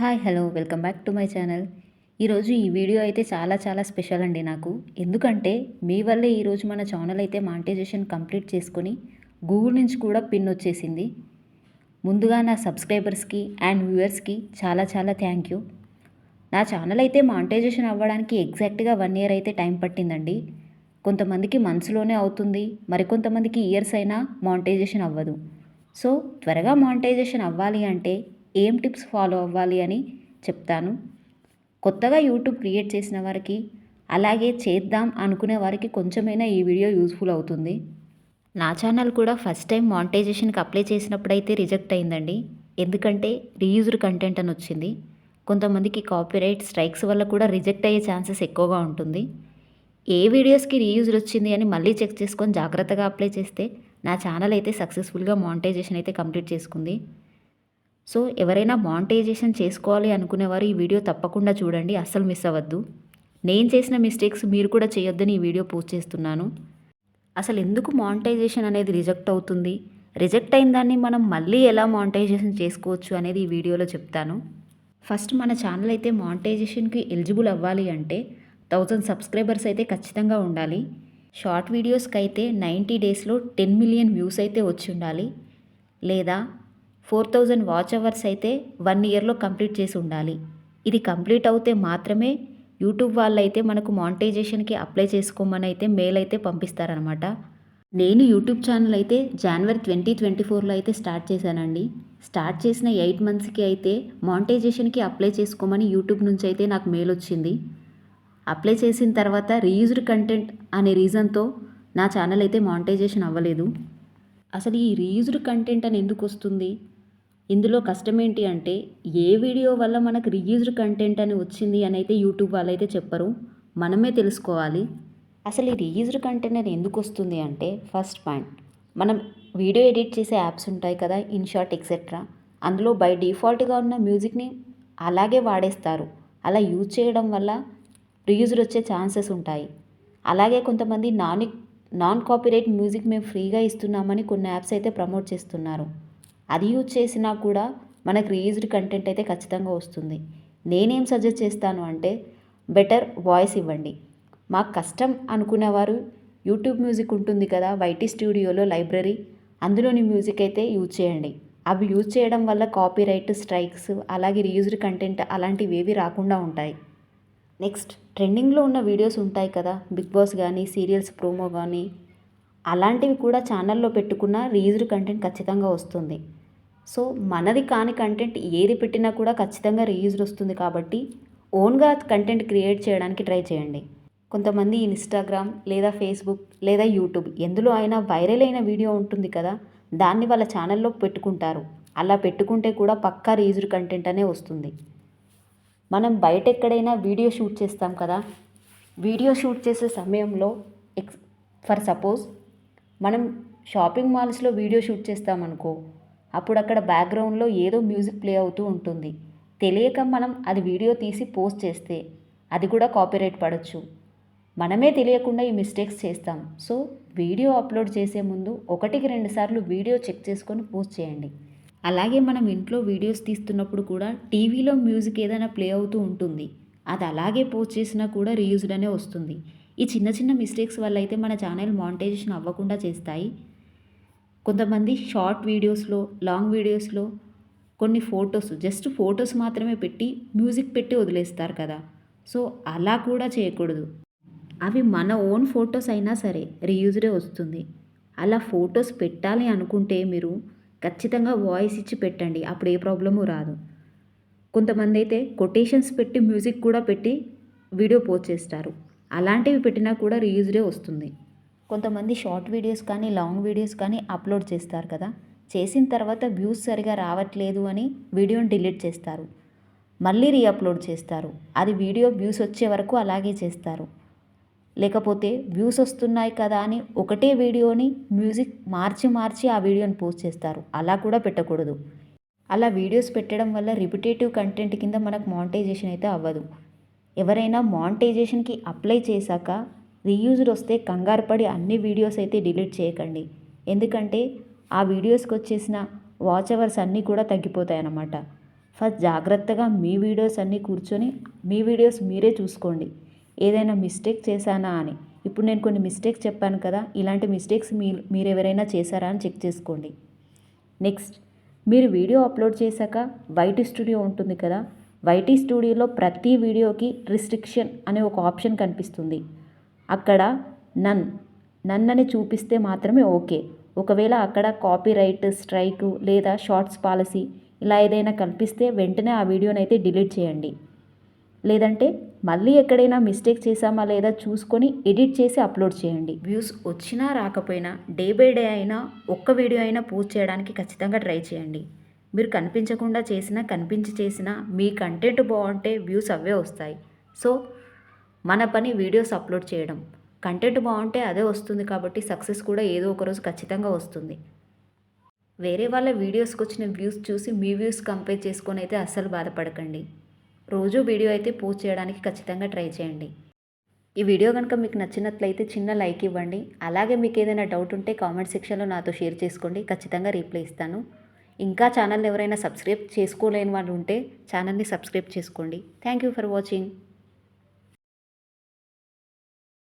Hi hello welcome back to my channel. ఈరోజు ఈ video అయితే చాలా చాలా స్పెషల్ అండి నాకు. ఎందుకంటే మీ వల్లే ఈరోజు మన ఛానల్ అయితే మానిటైజేషన్ కంప్లీట్ చేసుకొని గూగుల్ నుంచి కూడా పిన్ వచ్చేసింది. ముందుగా నా సబ్స్క్రైబర్స్కి అండ్ వ్యూవర్స్కి చాలా చాలా థ్యాంక్ యూ. నా ఛానల్ అయితే మానిటైజేషన్ అవ్వడానికి ఎగ్జాక్ట్గా వన్ ఇయర్ అయితే టైం పట్టిందండి. కొంతమందికి మంత్స్లోనే అవుతుంది మరికొంతమందికి ఇయర్స్ అయినా మానిటైజేషన్ అవ్వదు. సో త్వరగా మానిటైజేషన్ అవ్వాలి అంటే ఏం టిప్స్ ఫాలో అవ్వాలి అని చెప్తాను. కొత్తగా యూట్యూబ్ క్రియేట్ చేసిన వారికి అలాగే చేద్దాం అనుకునే వారికి కొంచెమైనా ఈ వీడియో యూస్ఫుల్ అవుతుంది. నా ఛానల్ కూడా ఫస్ట్ టైం మానిటైజేషన్కి అప్లై చేసినప్పుడైతే రిజెక్ట్ అయిందండి. ఎందుకంటే రీయూజ్డ్ కంటెంట్ అని వచ్చింది. కొంతమందికి కాపీరైట్ స్ట్రైక్స్ వల్ల కూడా రిజెక్ట్ అయ్యే ఛాన్సెస్ ఎక్కువగా ఉంటుంది. ఏ వీడియోస్కి రీయూజ్డ్ వచ్చింది అని మళ్ళీ చెక్ చేసుకొని జాగ్రత్తగా అప్లై చేస్తే నా ఛానల్ అయితే సక్సెస్ఫుల్గా మానిటైజేషన్ అయితే కంప్లీట్ చేసుకుంది. సో ఎవరైనా మానిటైజేషన్ చేసుకోవాలి అనుకునేవారు ఈ వీడియో తప్పకుండా చూడండి అస్సలు మిస్ అవ్వద్దు. నేను చేసిన మిస్టేక్స్ మీరు కూడా చేయొద్దని ఈ వీడియో పోస్ట్ చేస్తున్నాను. అసలు ఎందుకు మానిటైజేషన్ అనేది రిజెక్ట్ అవుతుంది? రిజెక్ట్ అయిన దాన్ని మనం మళ్ళీ ఎలా మానిటైజేషన్ చేసుకోవచ్చు అనేది ఈ వీడియోలో చెప్తాను. ఫస్ట్ మన ఛానల్ అయితే మానిటైజేషన్కి ఎలిజిబుల్ అవ్వాలి అంటే థౌజండ్ సబ్స్క్రైబర్స్ అయితే ఖచ్చితంగా ఉండాలి. షార్ట్ వీడియోస్కి అయితే నైంటీ డేస్లో టెన్ మిలియన్ వ్యూస్ అయితే వచ్చి ఉండాలి. లేదా ఫోర్ థౌజండ్ వాచ్ అవర్స్ అయితే వన్ ఇయర్లో కంప్లీట్ చేసి ఉండాలి. ఇది కంప్లీట్ అవుతే మాత్రమే యూట్యూబ్ వాళ్ళు అయితే మనకు మానిటైజేషన్కి అప్లై చేసుకోమని అయితే మెయిల్ అయితే పంపిస్తారనమాట నేను యూట్యూబ్ ఛానల్ అయితే జనవరి ట్వంటీ ట్వంటీ ఫోర్లో అయితే స్టార్ట్ చేశానండి. స్టార్ట్ చేసిన ఎయిట్ మంత్స్కి అయితే మానిటైజేషన్కి అప్లై చేసుకోమని యూట్యూబ్ నుంచి అయితే నాకు మెయిల్ వచ్చింది. అప్లై చేసిన తర్వాత రీయూజ్డ్ కంటెంట్ అనే రీజన్తో నా ఛానల్ అయితే మానిటైజేషన్ అవ్వలేదు. అసలు ఈ రీయూజ్డ్ కంటెంట్ అని ఎందుకు వస్తుంది? ఇందులో కష్టం ఏంటి అంటే ఏ వీడియో వల్ల మనకు రీయూజ్డ్ కంటెంట్ అని వచ్చింది అని అయితే యూట్యూబ్ వాళ్ళు అయితే చెప్పరు. మనమే తెలుసుకోవాలి. అసలు ఈ రీయూజ్డ్ కంటెంట్ అని ఎందుకు వస్తుంది అంటే ఫస్ట్ పాయింట్ మనం వీడియో ఎడిట్ చేసే యాప్స్ ఉంటాయి కదా ఇన్షాట్ ఎక్సెట్రా అందులో బై డిఫాల్ట్గా ఉన్న మ్యూజిక్ని అలాగే వాడేస్తారు. అలా యూజ్ చేయడం వల్ల రీయూజ్డ్ వచ్చే ఛాన్సెస్ ఉంటాయి. అలాగే కొంతమంది నాన్ నాన్ కాపీరైట్ మ్యూజిక్ మేము ఫ్రీగా ఇస్తున్నామని కొన్ని యాప్స్ అయితే ప్రమోట్ చేస్తున్నారు. అది యూజ్ చేసినా కూడా మనకు రీయూజ్డ్ కంటెంట్ అయితే ఖచ్చితంగా వస్తుంది. నేనేం సజెస్ట్ చేస్తాను అంటే బెటర్ వాయిస్ ఇవ్వండి. మాకు కష్టం అనుకునేవారు యూట్యూబ్ మ్యూజిక్ ఉంటుంది కదా వైటీ స్టూడియోలో లైబ్రరీ అందులోని మ్యూజిక్ అయితే యూజ్ చేయండి. అవి యూజ్ చేయడం వల్ల కాపీరైట్ స్ట్రైక్స్ అలాగే రీయూజ్డ్ కంటెంట్ అలాంటివి ఏవి రాకుండా ఉంటాయి. నెక్స్ట్ ట్రెండింగ్లో ఉన్న వీడియోస్ ఉంటాయి కదా బిగ్ బాస్ కానీ సీరియల్స్ ప్రోమో కానీ అలాంటివి కూడా ఛానల్లో పెట్టుకున్న రీయూజ్డ్ కంటెంట్ ఖచ్చితంగా వస్తుంది. సో మనది కాని కంటెంట్ ఏది పెట్టినా కూడా ఖచ్చితంగా రీయూజ్డ్ వస్తుంది కాబట్టి ఓన్గా కంటెంట్ క్రియేట్ చేయడానికి ట్రై చేయండి. కొంతమంది ఇన్స్టాగ్రామ్ లేదా ఫేస్బుక్ లేదా యూట్యూబ్ ఎందులో అయినా వైరల్ అయిన వీడియో ఉంటుంది కదా దాన్ని వాళ్ళ ఛానల్లో పెట్టుకుంటారు. అలా పెట్టుకుంటే కూడా పక్కా రీజుడ్ కంటెంట్ అనే వస్తుంది. మనం బయట ఎక్కడైనా వీడియో షూట్ చేస్తాం కదా వీడియో షూట్ చేసే సమయంలో ఎక్స్ ఫర్ సపోజ్ మనం షాపింగ్ మాల్స్లో వీడియో షూట్ చేస్తామనుకో అప్పుడు అక్కడ బ్యాక్గ్రౌండ్లో ఏదో మ్యూజిక్ ప్లే అవుతూ ఉంటుంది. తెలియక మనం అది వీడియో తీసి పోస్ట్ చేస్తే అది కూడా కాపీరైట్ పడవచ్చు మనమే తెలియకుండా ఈ మిస్టేక్స్ చేస్తాం. సో వీడియో అప్లోడ్ చేసే ముందు ఒకటికి రెండు సార్లు వీడియో చెక్ చేసుకొని పోస్ట్ చేయండి. అలాగే మనం ఇంట్లో వీడియోస్ తీస్తున్నప్పుడు కూడా టీవీలో మ్యూజిక్ ఏదైనా ప్లే అవుతూ ఉంటుంది. అది అలాగే పోస్ట్ చేసినా కూడా రీయూజ్డ్ అనే వస్తుంది. ఈ చిన్న చిన్న మిస్టేక్స్ వల్ల అయితే మన ఛానల్ మానిటైజేషన్ అవ్వకుండా చేస్తాయి. కొంతమంది షార్ట్ వీడియోస్లో లాంగ్ వీడియోస్లో కొన్ని ఫొటోస్ జస్ట్ ఫొటోస్ మాత్రమే పెట్టి మ్యూజిక్ పెట్టి వదిలేస్తారు కదా. సో అలా కూడా చేయకూడదు. అవి మన ఓన్ ఫొటోస్ అయినా సరే రీయూజ్డే వస్తుంది. అలా ఫొటోస్ పెట్టాలి అనుకుంటే మీరు ఖచ్చితంగా వాయిస్ ఇచ్చి పెట్టండి అప్పుడు ఏ ప్రాబ్లము రాదు. కొంతమంది అయితే కొటేషన్స్ పెట్టి మ్యూజిక్ కూడా పెట్టి వీడియో పోస్ట్ చేస్తారు. అలాంటివి పెట్టినా కూడా రీయూజ్డే వస్తుంది. కొంతమంది షార్ట్ వీడియోస్ కానీ లాంగ్ వీడియోస్ కానీ అప్లోడ్ చేస్తారు కదా. చేసిన తర్వాత వ్యూస్ సరిగా రావట్లేదు అని వీడియోని డిలీట్ చేస్తారు. మళ్ళీ రీఅప్లోడ్ చేస్తారు. అది వీడియో వ్యూస్ వచ్చే వరకు అలాగే చేస్తారు. లేకపోతే వ్యూస్ వస్తున్నాయి కదా అని ఒకటే వీడియోని మ్యూజిక్ మార్చి మార్చి ఆ వీడియోని పోస్ట్ చేస్తారు. అలా కూడా పెట్టకూడదు. అలా వీడియోస్ పెట్టడం వల్ల రిపిటేటివ్ కంటెంట్ కింద మనకు మానిటైజేషన్ అయితే అవ్వదు. ఎవరైనా మానిటైజేషన్కి అప్లై చేశాక రీయూజ్డ్ వస్తే కంగారు పడి అన్ని వీడియోస్ అయితే డిలీట్ చేయకండి. ఎందుకంటే ఆ వీడియోస్కి వచ్చేసిన వాచ్ అవర్స్ అన్నీ కూడా తగ్గిపోతాయి అన్నమాట ఫస్ట్ జాగ్రత్తగా మీ వీడియోస్ అన్నీ కూర్చొని మీ వీడియోస్ మీరే చూసుకోండి. ఏదైనా మిస్టేక్ చేశానా అని. ఇప్పుడు నేను కొన్ని మిస్టేక్స్ చెప్పాను కదా ఇలాంటి మిస్టేక్స్ మీ మీరు ఎవరైనా చేశారా అని చెక్ చేసుకోండి. నెక్స్ట్ మీరు వీడియో అప్లోడ్ చేశాక వైటీ స్టూడియో ఉంటుంది కదా వైటీ స్టూడియోలో ప్రతి వీడియోకి రిస్ట్రిక్షన్ అనే ఒక ఆప్షన్ కనిపిస్తుంది. అక్కడ నన్ నన్ అని చూపిస్తే మాత్రమే ఓకే. ఒకవేళ అక్కడ కాపీరైట్ స్ట్రైక్ లేదా షార్ట్స్ పాలసీ ఇలా ఏదైనా కనిపిస్తే వెంటనే ఆ వీడియోని అయితే డిలీట్ చేయండి. లేదంటే మళ్ళీ ఎక్కడైనా మిస్టేక్ చేసామా లేదా చూసుకొని ఎడిట్ చేసి అప్లోడ్ చేయండి. వ్యూస్ వచ్చినా రాకపోయినా డే బై డే అయినా ఒక్క వీడియో అయినా పోస్ట్ చేయడానికి ఖచ్చితంగా ట్రై చేయండి. మీరు కనిపించకుండా చేసినా కనిపించి చేసినా మీ కంటెంట్ బాగుంటే వ్యూస్ అవే వస్తాయి. సో మన పని వీడియోస్ అప్లోడ్ చేయడం. కంటెంట్ బాగుంటే అదే వస్తుంది కాబట్టి సక్సెస్ కూడా ఏదో ఒక రోజు ఖచ్చితంగా వస్తుంది. వేరే వాళ్ళ వీడియోస్కి వచ్చిన వ్యూస్ చూసి మీ వ్యూస్ కంపేర్ చేసుకొని అయితే అస్సలు బాధపడకండి. రోజు వీడియో అయితే పోస్ట్ చేయడానికి ఖచ్చితంగా ట్రై చేయండి. ఈ వీడియో కనుక మీకు నచ్చినట్లయితే చిన్న లైక్ ఇవ్వండి. అలాగే మీకు ఏదైనా డౌట్ ఉంటే కామెంట్ సెక్షన్లో నాతో షేర్ చేసుకోండి. ఖచ్చితంగా రీప్లై ఇస్తాను. ఇంకా ఛానల్ ఎవరైనా సబ్స్క్రైబ్ చేసుకోలేని వాళ్ళు ఉంటే ఛానల్ని సబ్స్క్రైబ్ చేసుకోండి. Thank you for watching.